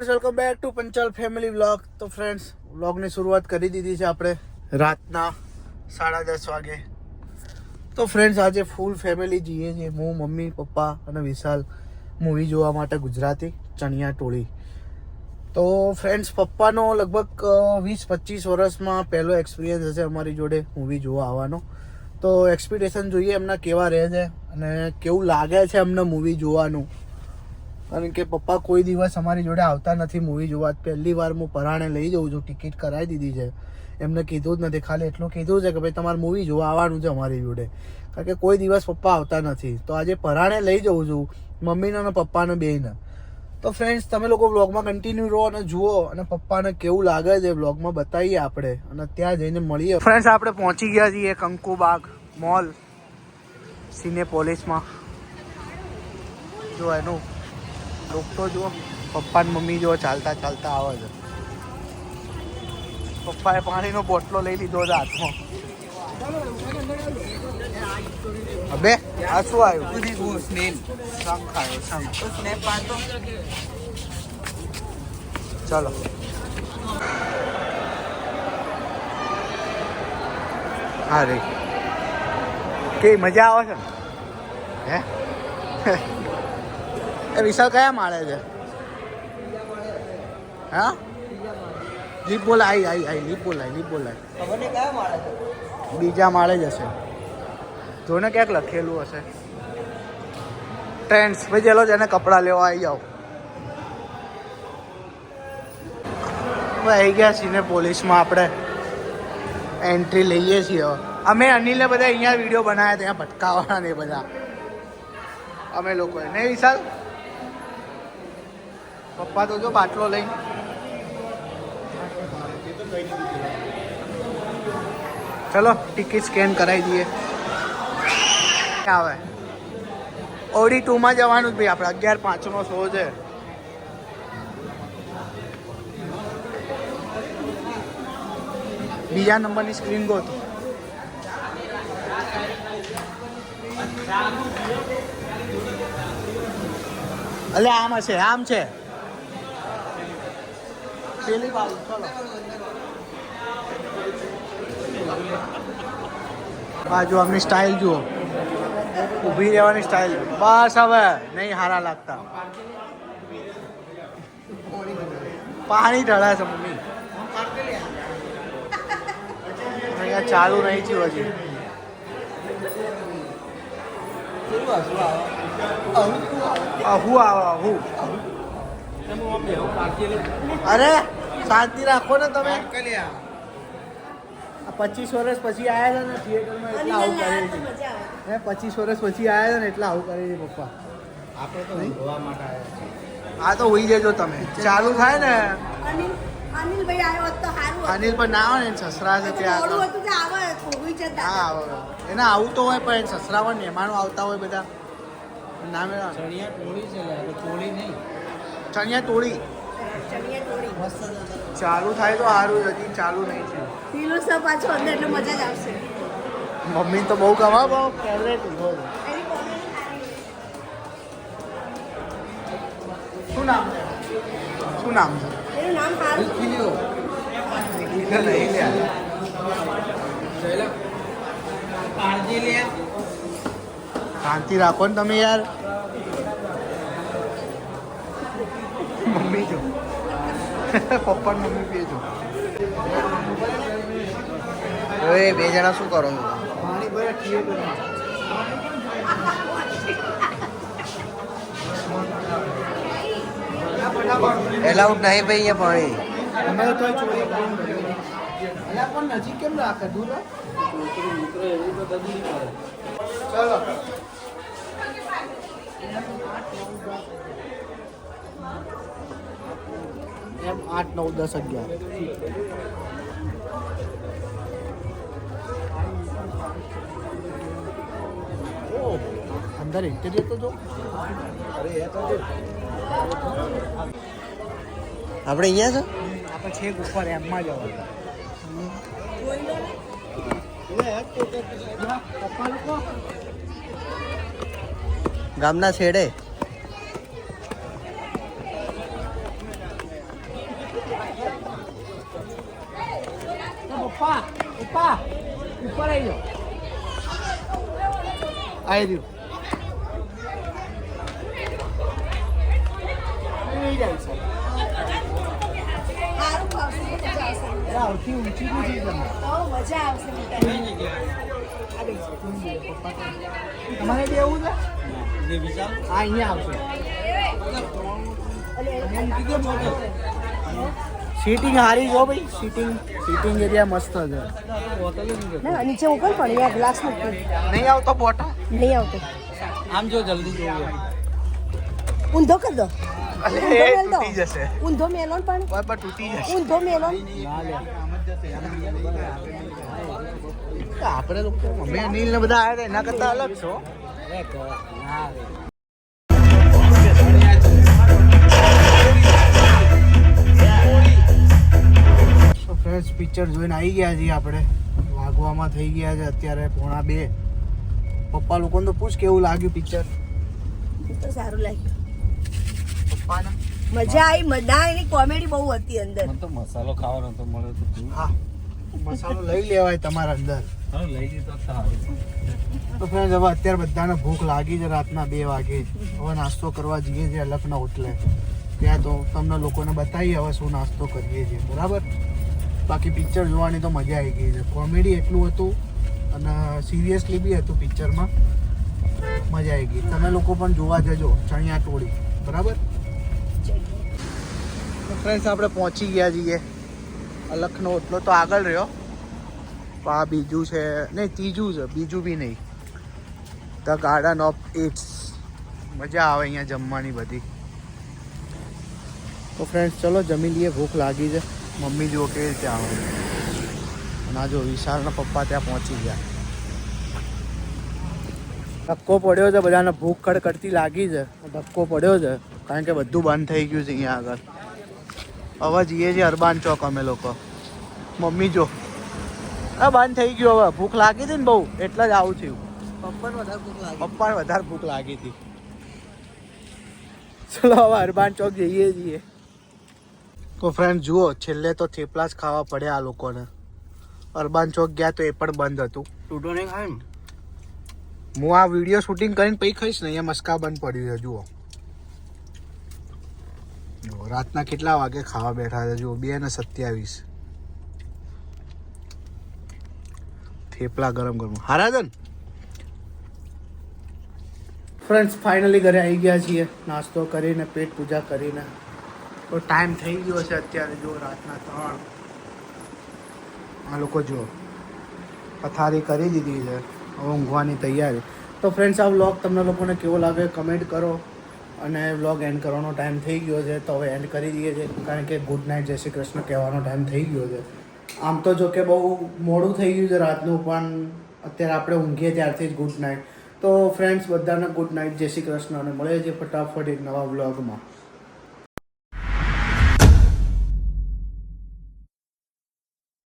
Welcome back to Panchal family vlog તો friends વ્લોગની શરૂઆત કરી દીધી છે આપણે રાતના સાડા દસ વાગે. તો ફ્રેન્ડ્સ આજે ફૂલ ફેમિલી જઈએ છીએ. હું, મમ્મી, પપ્પા અને વિશાલ મૂવી જોવા માટે ગુજરાતી ચણિયા ટોળી. તો ફ્રેન્ડ્સ પપ્પાનો લગભગ વીસ પચીસ વર્ષમાં પહેલો એક્સપિરિયન્સ હશે અમારી જોડે મૂવી જોવા આવવાનો. તો એક્સપિરેશન જોઈએ એમના કેવા રહે છે અને કેવું લાગે છે એમને મૂવી જોવાનું. કારણ કે પપ્પા કોઈ દિવસ અમારી જોડે આવતા નથી મૂવી જોવા. પહેલી વાર હું પરાણે લઈ જઉં છું ટિકિટ કરાવી દીધી છે. એમને કીધું જ નથી, ખાલી એટલું કીધું છે કે ભાઈ તમારે મૂવી જોવા આવવાનું છે અમારી જોડે. કારણ કે કોઈ દિવસ પપ્પા આવતા નથી. તો આજે પરાણે લઈ જઉં છું, મમ્મીને અને પપ્પાને બેને તો ફ્રેન્ડ્સ તમે લોકો બ્લોગમાં કન્ટિન્યુ રહો અને જુઓ અને પપ્પાને કેવું લાગે છે વ્લોગમાં બતાવીએ આપણે. અને ત્યાં જઈને મળીએ. ફ્રેન્ડ્સ આપણે પહોંચી ગયા છીએ કંકુબાગ મોલ સિનેપોલિસમાં જો એનું લુક તો જુઓ પપ્પા ને મમ્મી જો ચાલતા ચાલતા આવે છે પપ્પાએ પાણીનો બોટલો લઈ લીધો છે હાથમાં અબે આ શું આવ્યું શંખ આવ્યો શંખ ચલો હા રે કે મજા આવે છે ને હે એ વિશાલ કયા માળે છે? હા? લીપ બોલાય આઈ આઈ આઈ લીપ ખબર આઈ લીપ માળે છે? બીજા માળે જ હશે. જોને ક્યાંક લખેલું હશે. ટ્રેન્ડ્સ ભાઈ ચલો જેને કપડાં લેવા આવી જાઓ. આવી ગયા છીએ ને પોલીસમાં આપણે. એન્ટ્રી લઈએ છીએ હવે. અમે અનિલે બધા અહીંયા વીડિયો બનાવ્યા ત્યાં ભટકાવાના ને બધા. અમે લોકોએ. નહીં વિશાલ? પપ્પા તો જો બાટલો લઈને ચલો ટિકિટ સ્કેન કરાવી દઈએ. આવે? ઓડી ટુમાં જવાનું જ ભાઈ, આપણે અગિયાર પાંચનો શો છે. બીજા નંબરની સ્ક્રીન ગોત. અલે, આમ હશે, આમ છે. પેલી બાજુ ચલો આમની સ્ટાઇલ જુઓ. ઊભી રહેવાની સ્ટાઇલ બસ હવે, નહીં હારા લાગતા. પાણી ઢળાય છે, મમ્મી. અહીંયા ચાલુ નહીં થયું હજી. અહુ આવું અરે શાંતિ રાખો ને તમે. પચીસ વર્ષ પછી આવ્યા હતા ને થિયેટરમાં એટલે આવું કરે છે. હે પચીસ વર્ષ પછી આવ્યા હતા ને એટલે આવું કરે છે પપ્પા. આપણે તો જોવા માટે આવ્યા આ તો હોઈ જજો તમે. ચાલુ થાય ને. અનિલ અનિલભાઈ આવ્યો તો સારું અનિલ પણ ના આવે ને સસરા છે ત્યાં હા આવે એને આવું તો હોય પણ સસરા પણ મહેમાનો આવતા હોય બધા. ના મેળા ચણિયા ટોળી છે ટોળી નહીં. ચણિયા તોડી? ચાલુ થાય તો સારું હજી ચાલુ નહીં સર પાછો અંદર એટલે મજા જ આવશે. મમ્મી તો બહુ ગમા બહુ ફેવરેટ. શું નામ શું નામ છે? એનું નામ લ્યા શાંતિ રાખો ને તમે યાર. મમ્મી જો પપ્પા મમ્મી બે જો ઓય બે જણા શું કરો? છો પાણી ભરે એલાઉડ નહીં ભાઈ અહીંયા પાણી. અમે તો પણ નજીક કેમ રાખે? દૂર. ચલો. એમ આઠ નવ દસ અગિયાર. અંદર ઇન્ટિરિયર તો જો. આપણે અહીંયા છે? આપણે છેક ઉપર એમમાં જવાનું ગામના છેડે. પપ્પા પપ્પા ઉપર આવી જાઓ આવી રહ્યું આવતી ઊંચી બહુ મજા આવશે. તમારે એવું છે? હા અહીંયા આવશે. સીટિંગ હારી જો ભાઈ સીટિંગ સીટિંગ એરિયા મસ્ત છે. ના નીચે ઉપર પણ અહીંયા ગ્લાસ મૂકી નહીં આવતો બોટલ નહીં આવતો. આમ જો જલ્દી જોઈએ. ઊંધો કરી દો. અરે ઊંધો એ મેલ દો. તૂટી જશે. ઊંધો મેલો ને પણ. બરાબર તૂટી જશે. ઊંધો મેલો આપણે લોકો મેં અનિલ ને બધા આવ્યા હતા એના કરતા અલગ છો. ફ્રેન્ડ્સ પિક્ચર જોઈને આવી ગયા છીએ આપણે. વાગવામાં થઈ ગયા છે અત્યારે પોણા બે. પપ્પા લોકોને તો પૂછ કેવું લાગ્યું પિક્ચર તો સારું લાગ્યું. પપ્પાને? મજા આવી મજા એની કોમેડી બહુ હતી અંદર. તો મસાલો ખાવાનો તો મળે તો હા. મસાલો લઈ લેવાય તમારા અંદર. લઈ તો ફ્રેન્ડ હવે અત્યારે બધાને ભૂખ લાગી છે રાતના બે વાગે. હવે નાસ્તો કરવા જઈએ છીએ અલગના હોટલે. ત્યાં તો તમને લોકોને બતાવીએ હવે શું નાસ્તો કરીએ છીએ. બરાબર? બાકી પિક્ચર જોવાની તો મજા આવી ગઈ છે. કોમેડી એટલું હતું અને સિરિયસલી બી હતું પિક્ચરમાં. મજા આવી ગઈ. તમે લોકો પણ જોવા જજો. ચણિયા ટોળી. બરાબર? ફ્રેન્ડ્સ આપણે પહોંચી ગયા છીએ અલખનો એટલો તો આગળ રહ્યો. પણ આ બીજું છે. નહીં, ત્રીજું છે. બીજું બી નહીં. ધ ગાર્ડન ઓફ ઇટ્સ મજા આવે અહીંયા જમવાની બધી. તો ફ્રેન્ડ્સ ચલો જમી લઈએ. ભૂખ લાગી છે. મમ્મી જો કેવી રીતે આવે. અને આ જો વિશાલના પપ્પા ત્યાં પહોંચી ગયા. ધક્કો પડ્યો છે બધાને ભૂખ કડકડતી લાગી છે. ધક્કો પડ્યો છે કારણ કે બધું બંધ થઈ ગયું છે અહીંયા આગળ. હવે જઈએ છીએ અરબાન ચોક અમે લોકો. મમ્મી જો. હા બંધ થઈ ગયું હવે. ભૂખ લાગી હતી ને બહુ એટલે જ આવું થયું. પપ્પાને વધારે ભૂખ લાગી પપ્પાને વધારે ભૂખ લાગી હતી. ચલો હવે અરબાન ચોક જઈએ છીએ. તો ફ્રેન્ડ જુઓ છેલ્લે તો થેપલા જ ખાવા પડ્યા આ લોકોને. અરબાન ચોક ગયા તો એ પણ બંધ હતું. તૂટો નહીં ખાય હું આ વીડિયો શૂટિંગ કરીને પછી ખાઈશ ને અહીંયા મસ્કા બંધ પડ્યું છે જુઓ. રાતના કેટલા વાગે ખાવા બેઠા છે જુઓ બે ને સત્યાવીસ. થેપલા ગરમ ગરમ. હારા છે ને? ફ્રેન્ડ્સ ફાઇનલી ઘરે આવી ગયા છીએ. નાસ્તો કરીને પેટ પૂજા કરીને. તો ટાઈમ થઈ ગયો છે અત્યારે, જો રાતના ત્રણ. આ લોકો જો પથારી કરી દીધી છે, હવે ઊંઘવાની તૈયારી. તો ફ્રેન્ડ્સ આ વ્લોગ તમને લોકોને કેવો લાગે કમેન્ટ કરો અને વ્લોગ એન્ડ કરવાનો ટાઈમ થઈ ગયો છે, તો હવે એન્ડ કરી દઈએ છીએ, કારણ કે ગુડ નાઇટ જય શ્રી કૃષ્ણ કહેવાનો ટાઈમ થઈ ગયો છે. આમ તો જો કે બહુ મોડું થઈ ગયું છે રાતનું, પણ અત્યારે આપણે ઊંઘીએ ત્યારથી જ ગુડ નાઇટ તો ફ્રેન્ડ્સ બધાને ગુડ નાઇટ જય શ્રી કૃષ્ણ, અને મળીએ છીએ ફટાફટ એક નવા વ્લોગમાં